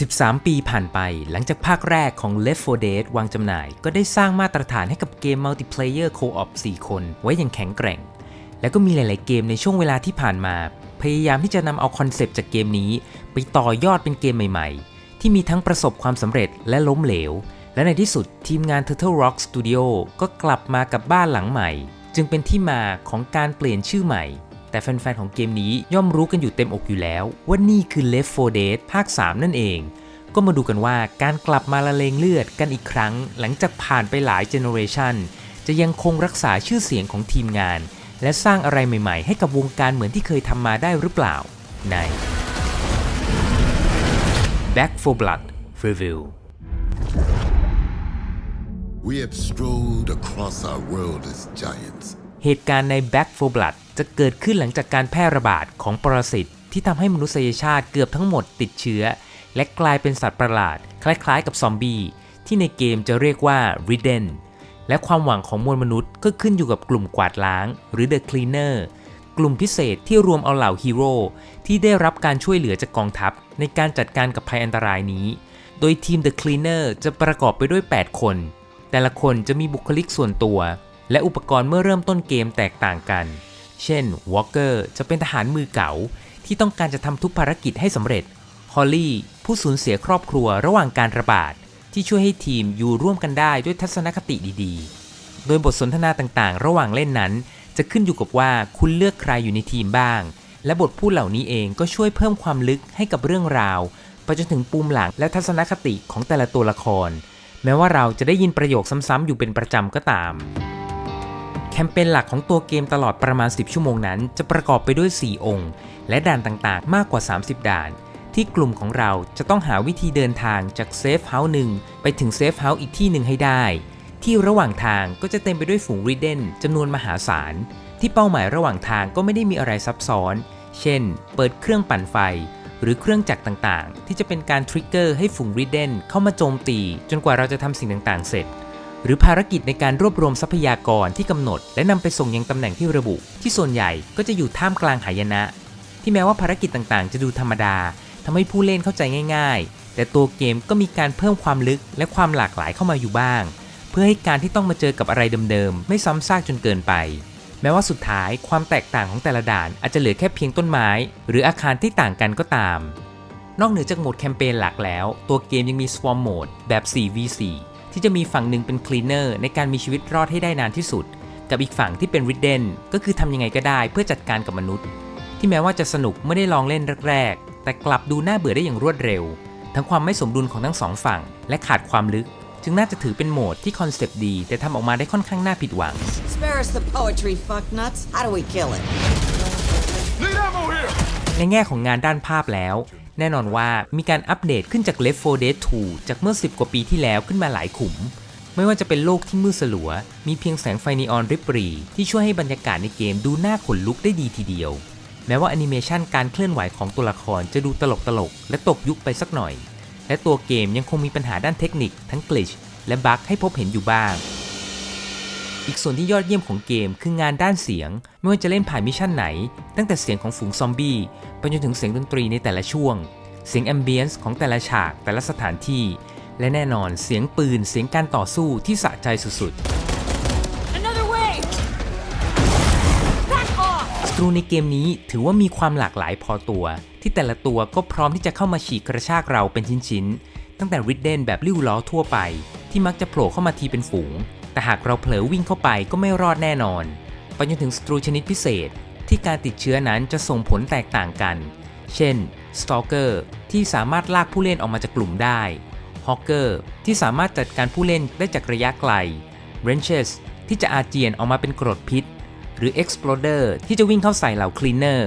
13 ปีผ่านไปหลังจากภาคแรกของ Left 4 Dead วางจำหน่าย ก็ได้สร้างมาตรฐานให้กับเกม Multiplayer Co-op 4 คนไว้อย่างแข็งแกร่ง แล้วก็มีหลาย ๆ เกมในช่วงเวลาที่ผ่านมา พยายามที่จะนำเอาคอนเซปต์จากเกมนี้ ไปต่อยอดเป็นเกมใหม่ ๆ ที่มีทั้งประสบความสำเร็จและล้มเหลว และในที่สุดทีมงาน Turtle Rock Studio ก็กลับมากับบ้านหลังใหม่ จึงเป็นที่มาของการเปลี่ยนชื่อใหม่ แต่แฟนๆของเกมนี้ย่อมรู้กันอยู่เต็มอกอยู่แล้ว ว่านี่คือ Left 4 Dead ภาค 3 นั่นเอง ก็มาดูกันว่าการกลับมาละเลงเลือดกันอีกครั้ง หลังจากผ่านไปหลายเจเนอเรชันจะยังคงรักษาชื่อเสียงของทีมงาน และสร้างอะไรใหม่ๆ ให้กับวงการเหมือนที่เคยทำมาได้หรือเปล่า ใน Back for Blood Review We have strode across our world as giants. เหตุการณ์ใน Back for Blood จะเกิดขึ้นหลังจากการแพร่ระบาดของปรสิตที่ทำให้มนุษยชาติเกือบทั้งหมดติดเชื้อ และกลายเป็นสัตว์ประหลาด คล้ายๆ กับซอมบี้ที่ในเกมจะเรียกว่า Ridden และความหวังของมวลมนุษย์ก็ขึ้นอยู่กับกลุ่มกวาดล้าง หรือ The Cleaner กลุ่มพิเศษที่รวมเอาเหล่าฮีโร่ที่ได้รับการช่วยเหลือจากกองทัพ ในการจัดการกับภัยอันตรายนี้ โดยทีม The Cleaner จะประกอบไปด้วย 8 คน แต่ละคนจะมีบุคลิกส่วนตัว และอุปกรณ์เมื่อเริ่มต้นเกมแตกต่างกัน เช่น Walker จะเป็นทหารมือเก๋าที่ต้องการจะทำทุกภารกิจให้สำเร็จ ฮอลลี่ ผู้สูญเสียครอบครัวระหว่างการระบาด ที่ช่วยให้ทีมอยู่ร่วมกันได้ด้วยทัศนคติดีๆ โดยบทสนทนาต่างๆ ระหว่างเล่นนั้น จะขึ้นอยู่กับว่าคุณเลือกใครอยู่ในทีมบ้าง และบทพูดเหล่านี้เองก็ช่วยเพิ่มความลึกให้กับเรื่องราวไปจนถึงปูมหลังและทัศนคติของแต่ละตัวละคร แม้ว่าเราจะได้ยินประโยคซ้ำๆอยู่เป็นประจำก็ตาม แคมเปญหลักของตัวเกมตลอดประมาณ 10 ชั่วโมงนั้น จะประกอบไปด้วย 4 องค์ และด่านต่างๆ มากกว่า 30 ด่าน ที่กลุ่มของเราจะต้องหาวิธีเดินทางจากเซฟเฮาส์หนึ่งไปถึงเซฟเฮาส์อีกที่หนึ่งให้ได้ ที่ระหว่างทางก็จะเต็มไปด้วยฝูงรีเดนจำนวนมหาศาล ที่เป้าหมายระหว่างทางก็ไม่ได้มีอะไรซับซ้อน เช่น เปิดเครื่องปั่นไฟ หรือเครื่องจักรต่างๆ ที่จะเป็นการทริกเกอร์ให้ฝูงรีเดนเข้ามาโจมตี จนกว่าเราจะทำสิ่งต่างๆ เสร็จ หรือภารกิจในการรวบรวมทรัพยากรที่กำหนด และนำไปส่งยังตำแหน่งที่ระบุ ที่ส่วนใหญ่ก็จะอยู่ท่ามกลางหายนะ ที่แม้ว่าภารกิจต่างๆ จะดูธรรมดาทำให้ผู้เล่นเข้าใจง่าย ๆ แต่ตัวเกมก็มีการเพิ่มความลึกและความหลากหลายเข้ามาอยู่บ้าง เพื่อให้การที่ต้องมาเจอกับอะไรเดิมๆ ไม่ซ้ำซากจนเกินไป แม้ว่าสุดท้ายความแตกต่างของแต่ละด่านอาจจะเหลือแค่เพียงต้นไม้ หรืออาคารที่ต่างกันก็ตาม นอกเหนือจากโหมดแคมเปญหลักแล้ว ตัวเกมยังมี Swarm Mode แบบ 4v4 ที่จะมีฝั่งหนึ่งเป็น Cleaner ในการมีชีวิตรอดให้ได้นานที่สุด กับอีกฝั่งที่เป็น Ridden ก็คือทำยังไงก็ได้เพื่อจัดการกับมนุษย์ ที่แม้ว่าจะสนุกเมื่อได้ลองเล่นแรกๆ แต่กลับดูน่าเบื่อได้อย่างรวดเร็ว ทั้งความไม่สมดุลของทั้งสองฝั่ง และขาดความลึก จึงน่าจะถือเป็นโหมดที่คอนเซปต์ดี แต่ทำออกมาได้ค่อนข้างน่าผิดหวัง Spare us the poetry, fucknuts. How do we kill it? Need ammo here! ในแง่ของงานด้านภาพแล้วแน่นอนว่ามีการอัปเดตขึ้นจาก Left 4 Dead 2 จากเมื่อ 10 กว่าปีที่แล้วขึ้นมาหลายขุม ไม่ว่าจะเป็นโลกที่มืดสลัว มีเพียงแสงไฟนีออนริบรีที่ช่วยให้บรรยากาศในเกมดูน่าขนลุกได้ดีทีเดียว แม้ว่าแอนิเมชันการเคลื่อนไหวของตัวละครจะดูตลกตลกๆและตกยุคไปสักหน่อย และตัวเกมยังคงมีปัญหาด้านเทคนิคทั้งกลิชและบั๊กให้พบเห็นอยู่บ้าง อีกส่วนที่ยอดเยี่ยมของเกมคืองานด้านเสียง ไม่ว่าจะเล่นผ่านมิชชั่นไหน ตั้งแต่เสียงของฝูงซอมบี้ไปจนถึงเสียงดนตรีในแต่ละช่วง เสียงแอมเบียนซ์ของแต่ละฉากแต่ละสถานที่ และแน่นอนเสียงปืนเสียงการต่อสู้ที่สะใจสุด Another wave! Back off! ๆสตรูในเกมนี้ถือว่ามีความหลากหลายพอตัว ที่แต่ละตัวก็พร้อมที่จะเข้ามาฉีกกระชากเราเป็นชิ้นๆตั้งแต่ริดเดนแบบริ้วล้อทั่วไป ที่มักจะโผล่เข้ามาทีเป็นฝูง แต่หากเราเผลอวิ่งเข้าไปก็ไม่รอดแน่นอนไปจนถึงสตรูชนิดพิเศษ ที่การติดเชื้อนั้นจะส่งผลแตกต่างกัน เช่นสต a เกอร์ที่สามารถลากผู้เล่นออกมาจากกลุ่มได้ฮอกเกอร์ที่สามารถจัดการผู้เล่นได้จากระยะไกลเรนเชสที่จะอาเจียนออกมาเป็นกรดพิษ หรือ Exploder ที่จะวิ่งเข้าใส่เหล่า Cleaner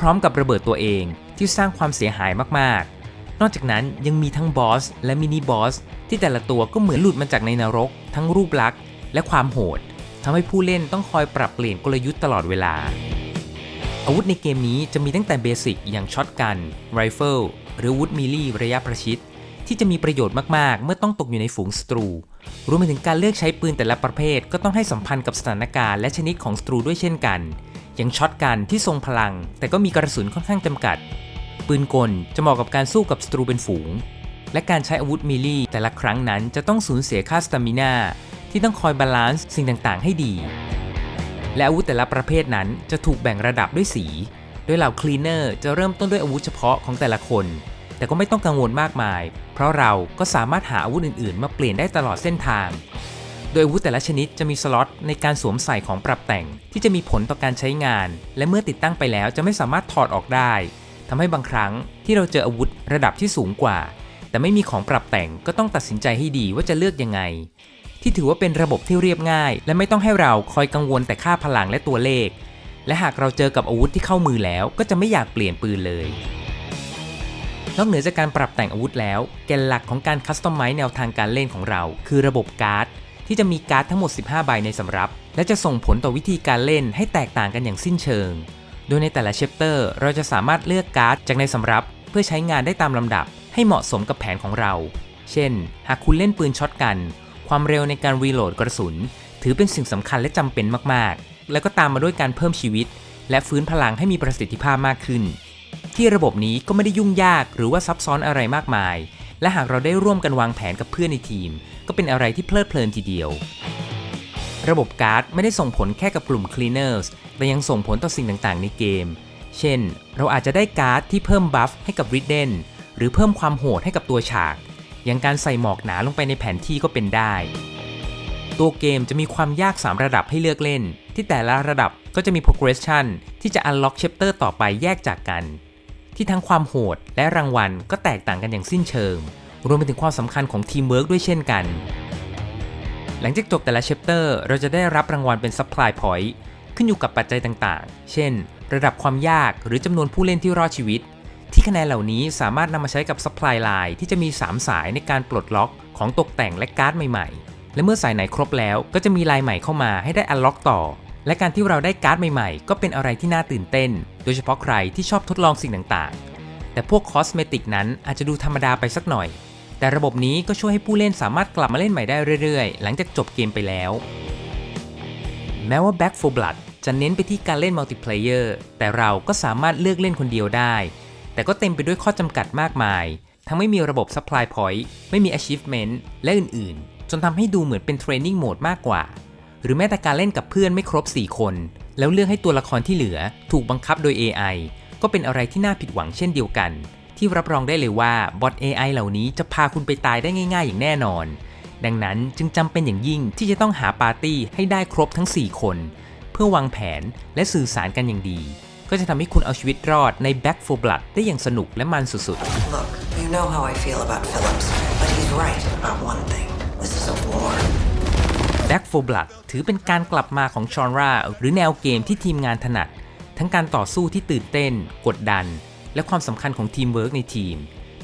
พร้อมๆ กับระเบิดตัวเองที่สร้างความเสียหายมากๆ นอกจากนั้นยังมีทั้งบอสและมินิบอสที่แต่ละตัวก็เหมือนหลุดมาจากในนรก ทั้งรูปลักษณ์และความโหดทำให้ผู้เล่นต้องคอยปรับเปลี่ยนกลยุทธ์ตลอดเวลา อาวุธในเกมนี้จะมีตั้งแต่เบสิกอย่างช็อตกันไรเฟิลหรืออาวุธมีลี่ระยะประชิด ที่จะมีประโยชน์มาก ๆ เมื่อต้องตกอยู่ในฝูงศัตรู รวมไปถึงการเลือกใช้ปืนแต่ละประเภท ก็ต้องให้สัมพันธ์กับสถานการณ์และชนิดของศัตรูด้วยเช่นกัน อย่างช็อตกันที่ทรงพลัง แต่ก็มีกระสุนค่อนข้างจำกัด ปืนกลจะเหมาะกับการสู้กับศัตรูเป็นฝูง และการใช้อาวุธมิลี่แต่ละครั้งนั้นจะต้องสูญเสียค่าสตามินาที่ต้องคอยบาลานซ์สิ่งต่างๆ ให้ดี และอาวุธแต่ละประเภทนั้นจะถูกแบ่งระดับด้วยสี โดยเหล่าคลีเนอร์จะเริ่มต้นด้วยอาวุธเฉพาะของแต่ละคน แต่ก็ไม่ต้องกังวลมากมาย เพราะเราก็สามารถหาอาวุธอื่นๆ มาเปลี่ยนได้ตลอดเส้นทาง โดยอาวุธแต่ละชนิดจะมีสล็อตในการสวมใส่ของปรับแต่งที่จะมีผลต่อการใช้งาน และเมื่อติดตั้งไปแล้วจะไม่สามารถถอดออกได้ ทำให้บางครั้งที่เราเจออาวุธระดับที่สูงกว่า แต่ไม่มีของปรับแต่งก็ต้องตัดสินใจให้ดีว่าจะเลือกยังไง ที่ถือว่าเป็นระบบที่เรียบง่าย และไม่ต้องให้เราคอยกังวลแต่ค่าพลังและตัวเลข และหากเราเจอกับอาวุธที่เข้ามือแล้ว ก็จะไม่อยากเปลี่ยนปืนเลยนอกเหนือจากการปรับแต่งอาวุธแล้ว แกนหลักของการคัสตอมไมซ์แนวทางการเล่นของเรา คือระบบการ์ด ที่จะมีการ์ดทั้งหมด 15 ใบในสำรับ และจะส่งผลต่อวิธีการเล่นให้แตกต่างกันอย่างสิ้นเชิง โดยในแต่ละเชปเตอร์เราจะสามารถเลือกการ์ดจากในสำรับ เพื่อใช้งานได้ตามลำดับ ให้เหมาะสมกับแผนของเรา เช่น หากคุณเล่นปืนช็อตกัน ความเร็วในการรีโหลดกระสุน ถือเป็นสิ่งสำคัญและจำเป็นมากๆ แล้วก็ตามมาด้วยการเพิ่มชีวิต และฟื้นพลังให้มีประสิทธิภาพมากขึ้น ที่ระบบนี้ก็ไม่ได้ยุ่งยากหรือว่าซับซ้อนอะไรมากมาย และหากเราได้ร่วมกันวางแผนกับเพื่อนในทีม ก็เป็นอะไรที่เพลิดเพลินทีเดียว ระบบการ์ดไม่ได้ส่งผลแค่กับกลุ่ม Cleaners แต่ยังส่งผลต่อสิ่งต่างๆ ในเกม เช่น เราอาจจะได้การ์ดที่เพิ่มบัฟให้กับ Ridden หรือเพิ่มความโหดให้กับตัวฉาก อย่างการใส่หมอกหนาลงไปในแผนที่ก็เป็นได้ ตัวเกมจะมีความยาก 3 ระดับให้เลือกเล่น ที่แต่ละระดับก็จะมี progression ที่จะ unlock chapter ต่อไปแยกจากกัน ที่ทั้งความโหดและรางวัลก็แตกต่างกันอย่างสิ้นเชิง รวมไปถึงความสำคัญของทีมเวิร์กด้วยเช่นกัน หลังจากจบแต่ละ chapter เราจะได้รับรางวัลเป็น supply point ขึ้นอยู่กับปัจจัยต่างๆ เช่น ระดับความยากหรือจำนวนผู้เล่นที่รอดชีวิต ที่คะแนนเหล่านี้สามารถนำมาใช้กับ supply line ที่จะมี 3 สายในการปลดล็อกของตกแต่งและการ์ดใหม่ๆ และเมื่อสายไหนครบแล้วก็จะมีลายใหม่เข้ามาให้ได้ unlock ต่อ และการที่เราได้การ์ดใหม่ๆ ก็เป็นอะไรที่น่าตื่นเต้น โดยเฉพาะใครที่ชอบทดลองสิ่งต่างๆ แต่พวกคอสเมติกนั้นอาจจะดูธรรมดาไปสักหน่อย แต่ระบบนี้ก็ช่วยให้ผู้เล่นสามารถกลับมาเล่นใหม่ได้เรื่อยๆ หลังจากจบเกมไปแล้ว แม้ว่า Back 4 Blood จะเน้นไปที่การเล่นมัลติเพลเยอร์แต่เราก็สามารถเลือกเล่นคนเดียวได้ แต่ก็เต็มไปด้วยข้อจำกัดมากมาย ทั้งไม่มีระบบ Supply Point ไม่มี Achievement และอื่นๆ จนทำให้ดูเหมือนเป็นเทรนนิ่งโหมดมากกว่า หรือแม้แต่การเล่นกับเพื่อนไม่ครบ 4 คน แล้วเลือกให้ตัวละครที่เหลือ ถูกบังคับโดย AI ก็เป็นอะไรที่น่าผิดหวังเช่นเดียวกัน ที่รับรองได้เลยว่าบอท AI เหล่านี้จะพาคุณไปตายได้ง่าย ๆ อย่างแน่นอน ดังนั้นจึงจำเป็นอย่างยิ่งที่จะต้องหาปาร์ตี้ให้ได้ครบทั้ง 4 คน เพื่อวางแผนและสื่อสารกันอย่างดี ก็จะทำให้คุณเอาชีวิตรอดใน Back 4 Blood ได้อย่างสนุกและมันสุดๆ Look, you know how I feel about Phillips, but he's right about one thing. This is a war. Back 4 Blood ถือเป็นการกลับมาของชอนราหรือแนวเกมที่ทีมงานถนัด ทั้งการต่อสู้ที่ตื่นเต้น กดดัน และความสำคัญของทีมเวิร์กในทีม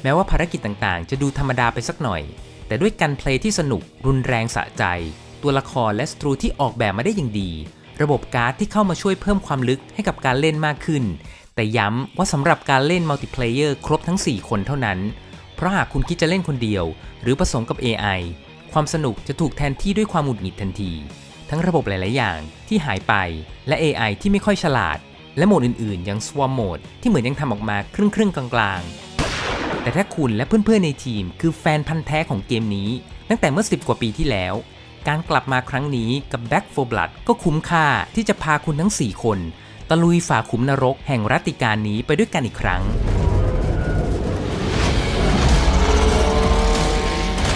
แม้ว่าภารกิจต่างๆ จะดูธรรมดาไปสักหน่อย แต่ด้วยการเพลย์ที่สนุกรุนแรงสะใจ ตัวละครและสตรูที่ออกแบบมาได้อย่างดี ระบบการ์ดที่เข้ามาช่วยเพิ่มความลึกให้กับการเล่นมากขึ้น แต่ย้ำว่าสำหรับการเล่นมัลติเพลเยอร์ครบทั้ง 4 คนเท่านั้น เพราะหากคุณคิดจะเล่นคนเดียว หรือผสมกับ AI ความสนุกจะถูกแทนที่ด้วยความหงุดหงิดทันที ทั้งระบบหลาย ๆ อย่างที่หายไปและ AI ที่ไม่ค่อยฉลาด และโหมดอื่นๆ อย่าง Swarm Mode ที่เหมือนยังทำออกมาครึ่งๆ กลางๆ แต่ถ้าคุณและเพื่อนๆ ในทีมคือแฟนพันธ์แท้ของเกมนี้ ตั้งแต่เมื่อ 10 กว่าปีที่แล้ว การกลับมาครั้งนี้กับ Back 4 Blood ก็คุ้มค่าที่จะพาคุณทั้ง 4 คน ตะลุยฝ่าขุมนรกแห่งรัตติการนี้ไปด้วยกันอีกครั้ง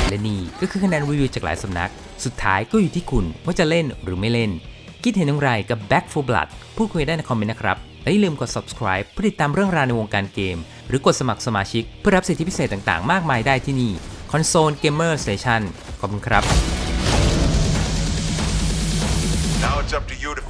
และนี่ก็คือคะแนนรีวิวจากหลายสำนัก สุดท้ายก็อยู่ที่คุณว่าจะเล่นหรือไม่เล่น คิดเห็นอย่างไรกับ Back for Blood พูดคุยได้ในคอมเมนต์นะครับ และอย่าลืมกด subscribe เพื่อติดตามเรื่องราวในวงการเกม หรือกดสมัครสมาชิกเพื่อรับสิทธิพิเศษต่างๆ มากมายได้ที่นี่ Console Gamer Station ขอบคุณครับ Now it's up to you to.